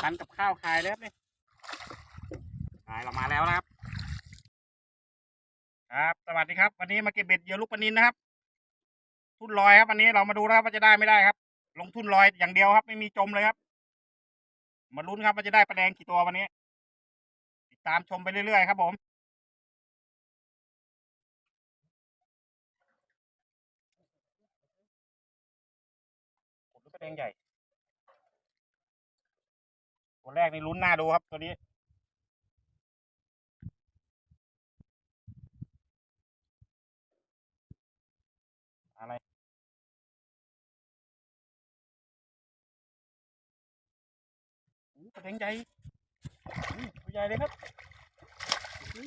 คันกับข้าวขายแล้วนี่ขายเรามาแล้วนะครับ ครับสวัสดีครับ วันนี้มาเก็บเบ็ดเยื่อลูกปนินนะครับ ทุนลอยครับวันนี้เรามาดูนะครับว่าจะได้ไม่ได้ครับ ลงทุนลอยอย่างเดียวครับ ไม่มีจมเลยครับ มาลุ้นครับว่าจะได้ปลาแดงกี่ตัววันนี้ ติดตามชมไปเรื่อยๆครับผมผลลูกปลาแดงใหญ่ ตัวแรกนี่ลุ้นหน้าดูครับตัวนี้ อะไรอู้ปลาแดงใหญ่ตัวใหญ่เลยครับอู้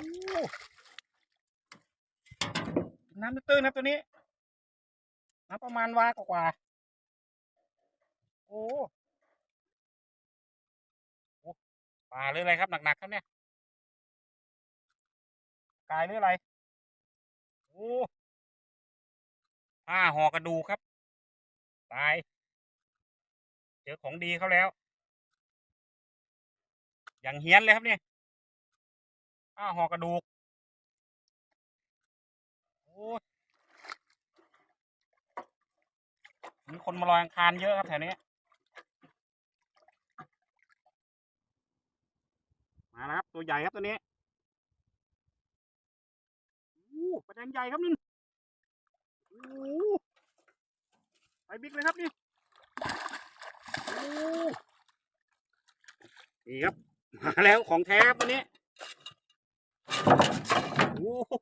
น้ำตื้นๆครับตัวนี้ น้ำประมาณวากว่า โอ้ ปลาหรืออะไรครับหนักๆครับเนี่ยกายหรืออะไรโอ้ผ้าห่อกระดูครับ ตาย เจอของดีเขาแล้ว อย่างเฮี้ยนเลยครับเนี่ยผ้าห่อกระดูกโอ้มีคนมาลอยอังคารเยอะครับแถวนี้ มาแล้วครับ ตัวใหญ่ครับตัวนี้อู้ปลาแดงใหญ่ครับนี่โอ้ไปบิ๊กเลยครับนี่โอ้นี่ครับมาแล้วของแท้ครับตัวนี้โอ้โห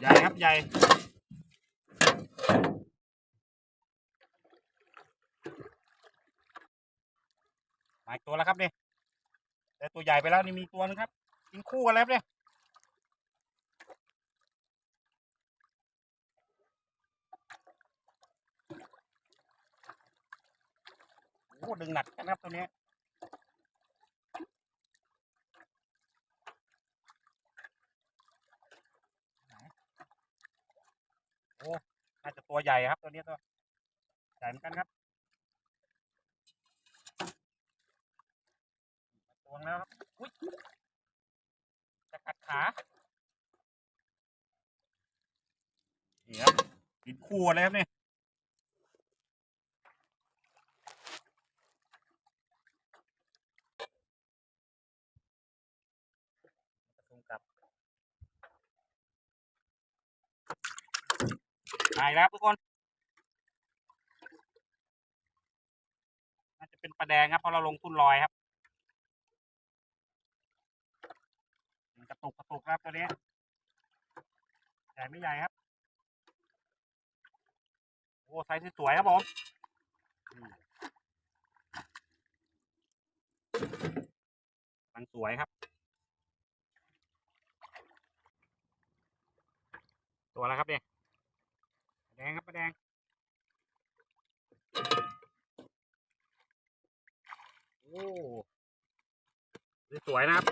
ใหญ่ครับใหญ่ อีกตัวแล้วครับนี่แต่ตัวใหญ่ไปแล้วนี่มีตัวนึงครับกินคู่กันแล้วเนี่ยโอ้ดึงหนักกันครับตัวนี้นโอ้น่าจะตัวใหญ่ครับตัวนี้ตัวใหญ่เหมือนกันครับ วงแล้วครับอุ้ยจะกัดขานี่ครับกินคู่เลยครับเนี่ยกลับตายแล้วทุกคน น่าจะเป็นปลาแดงครับเพราะเราลงทุนลอยครับ มันกระตุกกระตุกครับตัวนี้ใหญ่ไม่ใหญ่ครับ โอ้ไซส์สวยครับผมมันสวยครับ ตัวแล้วครับเนี่ยแดงครับปลาแดงโอ้สวยนะครับ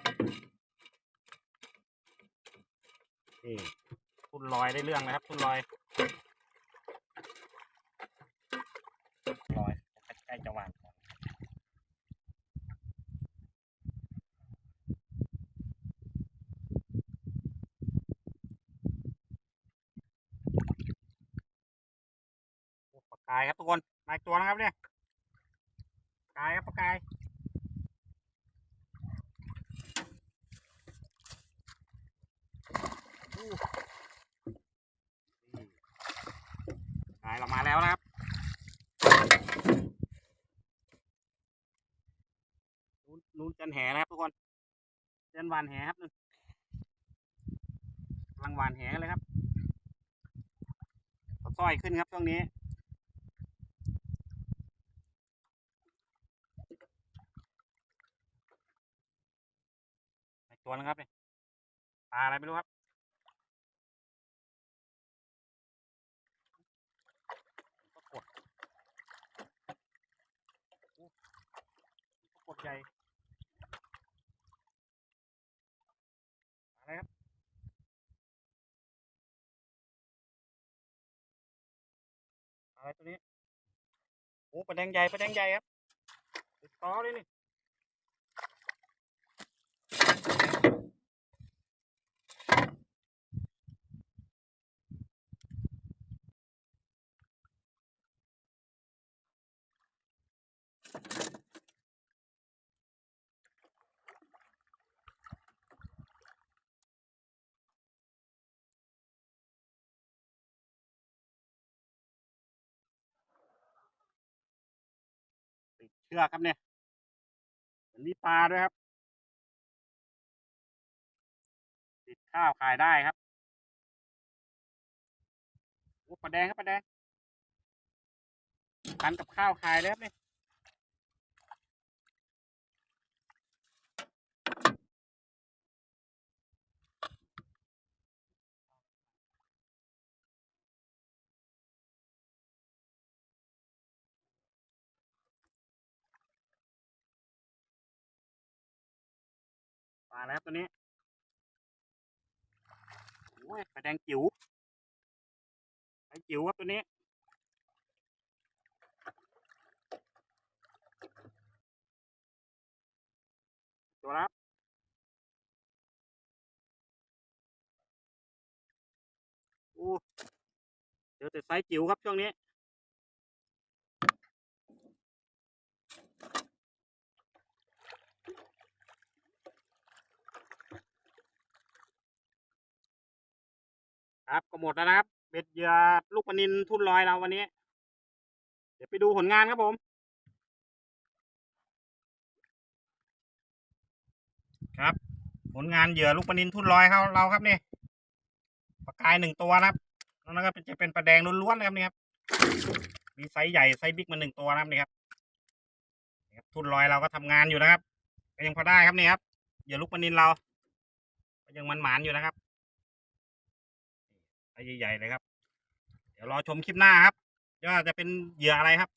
นี่ทุนลอยได้เรื่องนะครับทุนลอยลอยใกล้จะวางก่อนโอ้ปลากายครับทุกคนมาอีกตัวนะครับเนี่ยปลากายครับปลากายอู้ นี่ขายเรามา แล้วนะครับ นู้นจันแหนะครับทุกคนจันหวานแหครับนึงกำลังหวานแหกันเลยครับเอาสร้อยขึ้นครับช่วงนี้ตัวนึงครับเนี่ยปลาอะไรไม่รู้ครับ ปรากฏโอ้ปรากฏ ใหญ่อะไรครับอะไรตัวนี้โอ้ปลาแดงใหญ่ปลาแดงใหญ่ครับติดต่อเลยนี่ ชือกครับเนี่ยเหมือนมีปลาด้วยครับติดข้าวขายได้ครับโอ้ปลาแดงครับปลาแดงทานกับข้าวขายเลยครับเนี่ย ปลาแล้วตัวนี้โอ้ยปลาแดงจิ๋วปลาจิ๋วครับตัวนี้ตัวละครับโอ้เจอแต่ไซส์จิ๋วครับช่วงนี้ ครับก็หมดแล้วนะครับ เบ็ดเหยื่อลูกปลานินทุ่นลอยเราวันนี้ เดี๋ยวไปดูผลงานครับผม ครับ ผลงานเหยื่อลูกปลานินทุ่นลอยเขาเราครับนี่ปลากายหนึ่งตัวนะครับแล้วก็จะเป็นปลาแดงล้วนๆนะครับนี่ครับมีไซส์ใหญ่ไซส์บิ๊กมาหนึ่งตัวนะครับนี่ครับทุ่นลอยเราก็ทำงานอยู่นะครับก็ยังพอได้ครับนี่ครับเหยื่อลูกปลานินเรายังมันหมานอยู่นะครับ ใหญ่ๆเลยครับ เดี๋ยวรอชมคลิปหน้าครับว่าจะเป็นเหยื่ออะไรครับ